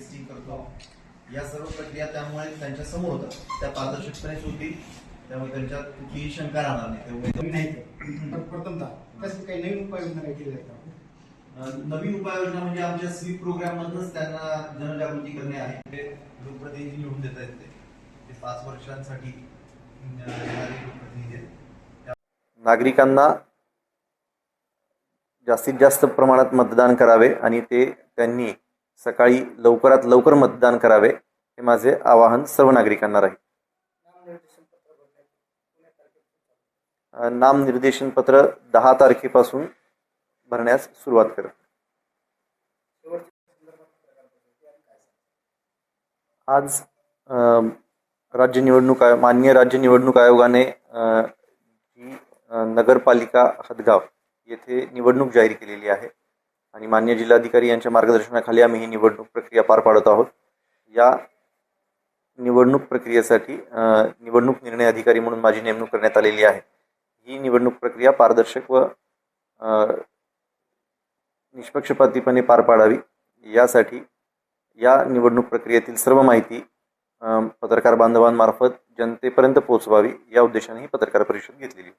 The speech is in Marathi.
टेस्टिंग करतो. या सर्व प्रक्रिया त्यामुळे त्यांच्यासमोर होतात. त्या पारदर्शकपणेच होतील त्यामुळे त्यांच्यात कुठलीही शंका राहणार नाही. त्यामुळे कमी नाही तर प्रथमतः तसं काही नवीन उपाययोजना काही केल्या? अं, नवीन उपाययोजना म्हणजे आमच्या स्वीप प्रोग्राम मधूनच त्यांना जनजागृती करणे आहे. ते लोकप्रतिनिधी निवडून देत आहेत ते. पाच वर्षांसाठी नागरिकांना जास्तीत जास्त प्रमाणात मतदान करावे आणि ते त्यांनी सकाळी लवकरात लवकर मतदान करावे हे माझे आवाहन सर्व नागरिकांना राहील. नाम नामनिर्देशन पत्र दहा तारखेपासून भरण्यास सुरुवात करा. आज राज्य निवडणूक आयोग मान्य राज्य निवडणूक आयोगाने जी नगरपालिका हदगाव येथे निवडणूक जाहीर केलेली आहे. आणि मान्य जिल्हाधिकारी यांच्या मार्गदर्शनाखाली आम्ही ही निवडणूक प्रक्रिया पार पाडत आहोत. या निवडणूक प्रक्रियेसाठी निवडणूक निर्णय अधिकारी म्हणून माझी नेमणूक करण्यात आलेली आहे. ही निवडणूक प्रक्रिया पारदर्शक व निष्पक्षपातीपणे पार पाडावी. यासाठी या निवडणूक प्रक्रियेतील सर्व माहिती पत्रकार बांधवांमार्फत जनतेपर्यंत पोहोचवावी या उद्देशाने ही पत्रकार परिषद घेतलेली